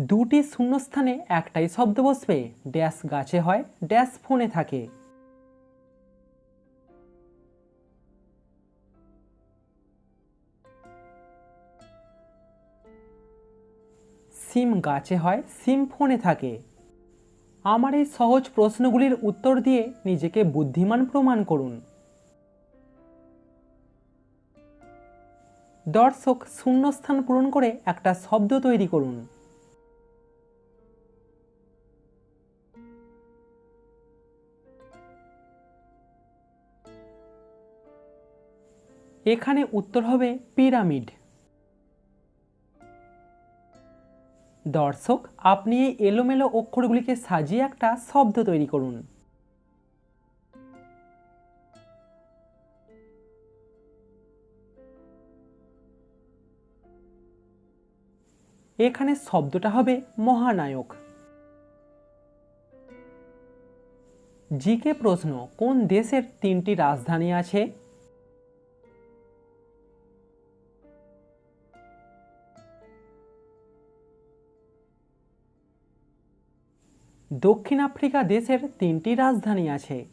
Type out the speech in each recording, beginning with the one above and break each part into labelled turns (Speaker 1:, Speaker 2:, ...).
Speaker 1: দুটি শূন্যস্থানে একটাই শব্দ বসবে। ড্যাশ গাছে হয়, ড্যাশ ফোনে থাকে। সিম গাছে হয়, সিম ফোনে থাকে। আমার এই সহজ প্রশ্নগুলির উত্তর দিয়ে নিজেকে বুদ্ধিমান প্রমাণ করুন। দর্শক, শূন্যস্থান পূরণ করে একটা শব্দ তৈরি করুন। এখানে উত্তর হবে পিরামিড। দর্শক, আপনি এই এলোমেলো অক্ষরগুলিকে সাজিয়ে একটা শব্দ তৈরি করুন। এখানে শব্দটা হবে মহানায়ক। জিকে প্রশ্ন, কোন দেশের তিনটি রাজধানী আছে? দক্ষিণ আফ্রিকা দেশের তিনটি রাজধানী আছে।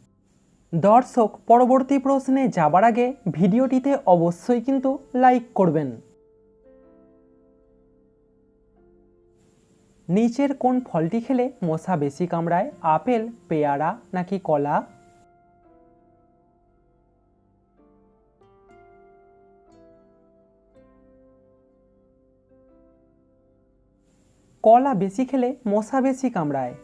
Speaker 1: দর্শক, পরবর্তী প্রশ্নে যাবার আগে ভিডিওটিতে অবশ্যই কিন্তু লাইক করবেন। নিচের কোন ফলটি খেলে মশা বেশি কামড়ায়, আপেল, পেয়ারা নাকি কলা? কলা বেশি খেলে মশা বেশি কামড়ায়।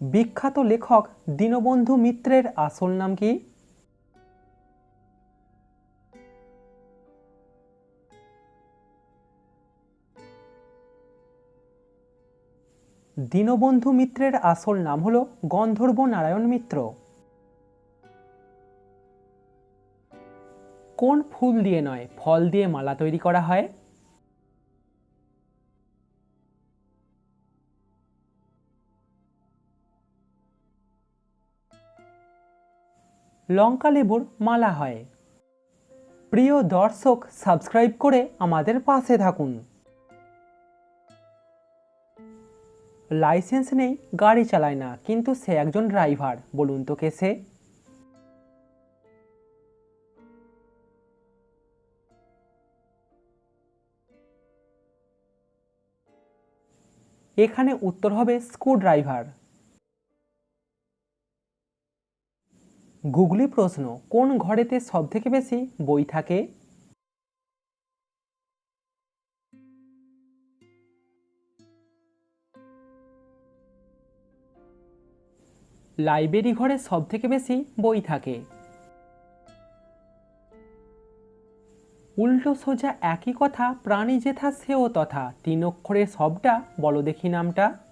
Speaker 1: বিখ্যাত লেখক দীনবন্ধু মিত্রের আসল নাম কি? দীনবন্ধু মিত্রের আসল নাম হল গন্ধর্ব নারায়ণ মিত্র। কোন ফুল দিয়ে নয়, ফল দিয়ে মালা তৈরি করা হয়? লঙ্কা লেবুর মালা হয়। প্রিয় দর্শক, সাবস্ক্রাইব করে আমাদের পাশে থাকুন। লাইসেন্স নেই, গাড়ি চালায় না, কিন্তু সে একজন ড্রাইভার। বলুন তো কে সে? এখানে উত্তর হবে স্ক্রু ড্রাইভার গুগলি প্রশ্ন, কোন ঘরেতে সব থেকে বেশি বই থাকে? লাইব্রেরি ঘরে সব থেকে বেশি বই থাকে। উল্টো সোজা একই কথা, প্রাণী যেথা, সেও তথা। তিন অক্ষরের সবটা, বলো দেখি নামটা।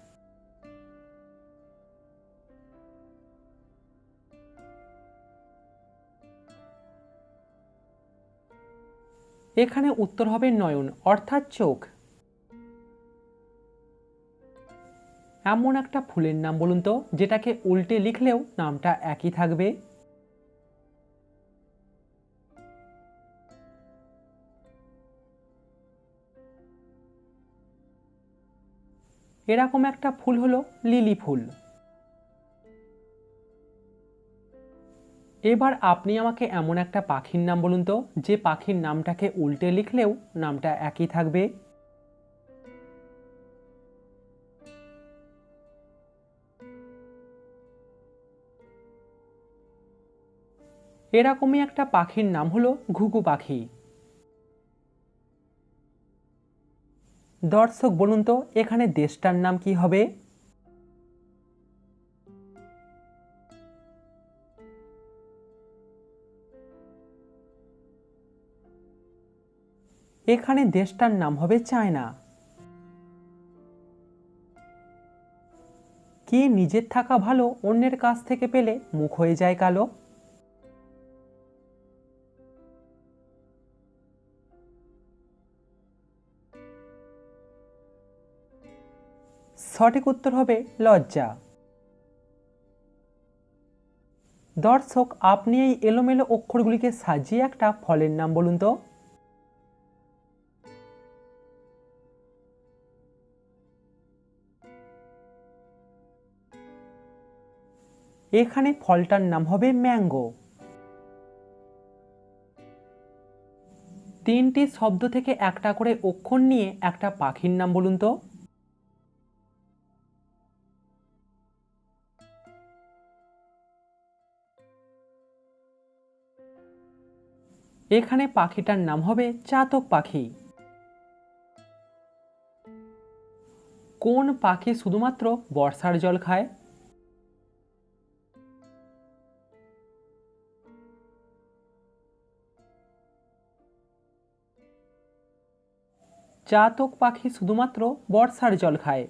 Speaker 1: এখানে উত্তর হবে নয়ন, অর্থাৎ চোখ। এমন একটা ফুলের নাম বলুন তো, যেটাকে উল্টে লিখলেও নামটা একই থাকবে। এরকম একটা ফুল হলো লিলি ফুল। এবার আপনি আমাকে এমন একটা পাখির নাম বলুন তো, যে পাখির নামটাকে উল্টে লিখলেও নামটা একই থাকবে। এরকমই একটা পাখির নাম হলো ঘুঘু পাখি। দর্শক বলুন তো, এখানে দেশটার নাম কি হবে? এখানে দেশটার নাম হবে চায়না। কে নিজের থাকা ভালো অন্যের কাছ থেকে পেলে মুখ হয়ে যায় কালো? সঠিক উত্তর হবে লজ্জা। দর্শক, আপনি এই এলোমেলো অক্ষরগুলিকে সাজিয়ে একটা ফলের নাম বলুন তো। এখানে ফলটার নাম হবে ম্যাঙ্গো। তিনটি শব্দ থেকে একটা করে অক্ষর নিয়ে একটা পাখির নাম বলুন তো। এখানে পাখিটার নাম হবে চাতক পাখি। কোন পাখি শুধুমাত্র বর্ষার জল খায়? চাতক পাখি শুধুমাত্র বর্ষার জল খায়।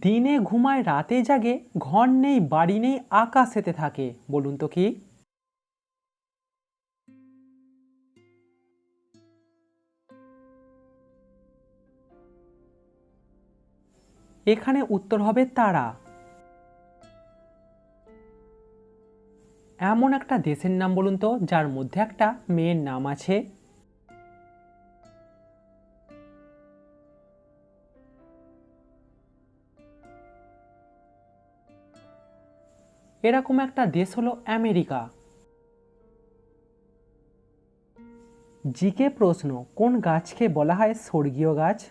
Speaker 1: দিনে ঘুমায়, রাতে জাগে, ঘর নেই, বাড়ি নেই, আকাশেতে থাকে, বলুন তো কি? এখানে উত্তর হবে তারা। এমন একটা দেশের নাম বলুন তো, যার মধ্যে একটা মেয়ের নাম আছে। এরকম একটা দেশ হলো আমেরিকা। জিকে প্রশ্ন, কোন গাছকে বলা হয় স্বর্গীয় গাছ?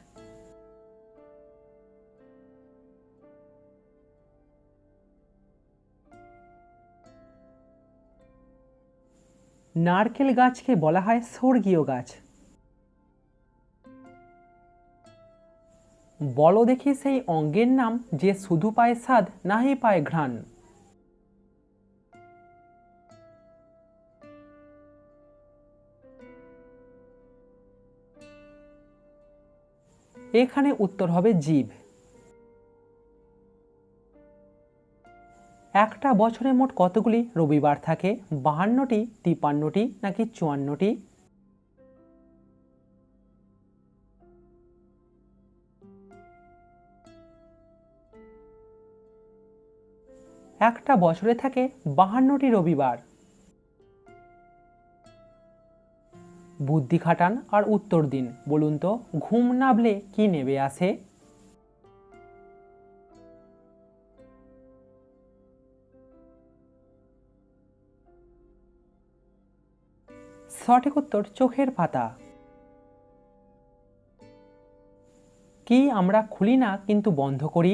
Speaker 1: নারকেল গাছকে বলা হয় স্বর্গীয় গাছ। বলো দেখি সেই অঙ্গের নাম যে শুধু পায় স্বাদ, নাহি পায় ঘ্রাণ। এখানে উত্তর হবে জীব। একটা বছরে মোট কতগুলি রবিবার থাকে? বাহান্নটি তিপান্নটি নাকি চুয়ান্নটি? একটা বছরে থাকে বাহান্নটি রবিবার। বুদ্ধি খাটান আর উত্তর দিন। বলুন তো, ঘুম নাবলে কি নেবে আসে সঠিক উত্তর চোখের পাতা। কি আমরা খুলি না কিন্তু বন্ধ করি?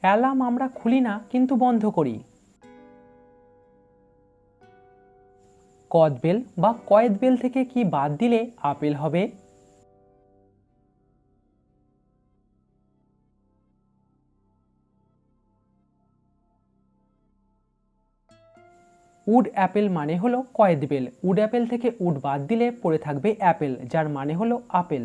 Speaker 1: অ্যালার্ম আমরা খুলি না কিন্তু বন্ধ করি। কদবেল বা কয়েদবেল থেকে কি বাদ দিলে আপেল হবে? উড অ্যাপেল মানে হলো কয়েদ বেল। উড অ্যাপেল থেকে উড বাদ দিলে পড়ে থাকবে অ্যাপেল, যার মানে হলো আপেল।